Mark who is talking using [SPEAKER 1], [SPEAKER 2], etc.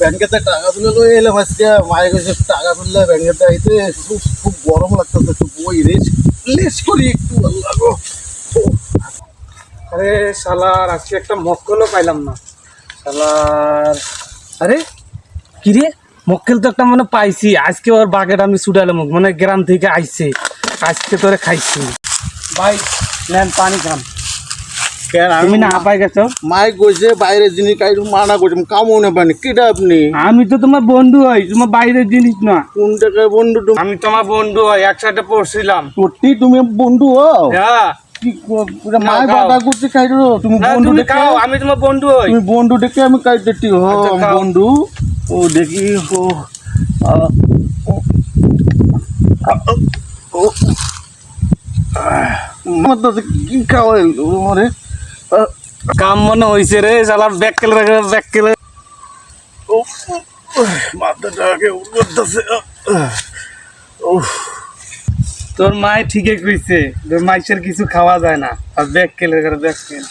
[SPEAKER 1] ব্যাংকেতে টাকা তুলে লই এলাম আজকে। মায়ের কাছে টাকা তুললে ব্যাংকেতে আইতে খুব খুব গরম লাগতেছে একটু বই রেস্ট রেস্ট করি একটু আল্লাহ গো।
[SPEAKER 2] আরে শালার আজকে একটা মক্কলও পাইলাম না। শালার। আরে কি রে? মক্কেল তো একটা মানে পাইছি আজকে ওর বাগেট আমি ছুটালাম মানে গ্রাম থেকে আইছে। আজকে তোরে খাইছি। ভাই নেন পানি খান। তুমি না পাই গেছো?
[SPEAKER 1] মাই কইছে বাইরের জিনিস কাই মানা করছে কামও না পানি কেটা আপনি?
[SPEAKER 2] আমি তো তোমার বন্ধু হই তোমার বাইরের জিনিস না।
[SPEAKER 1] কোন টাকায় বন্ধু তুমি?
[SPEAKER 2] আমি তোমার বন্ধু হই একসাথে পড়ছিলাম।
[SPEAKER 1] সত্যি তুমি বন্ধু ও
[SPEAKER 2] হ্যাঁ।
[SPEAKER 1] তুমি
[SPEAKER 2] আমি তোমার বন্ধু হই।
[SPEAKER 1] তুমি বন্ধু দেখে আমি কাই দেখি। হো
[SPEAKER 2] আচ্ছা,
[SPEAKER 1] বন্ধু। ও দেখি হো ও, কি মনে হয়েছে
[SPEAKER 2] কাম মনে হইছে রে শালার ব্যাককেল ব্যাককেল।
[SPEAKER 1] মাথাটাকে উঠতেছে
[SPEAKER 2] তোর মায় ঠিকই কইছে তোর মাইসের কিছু খাওয়া যায় না আর ব্যাককেল ব্যাককেল।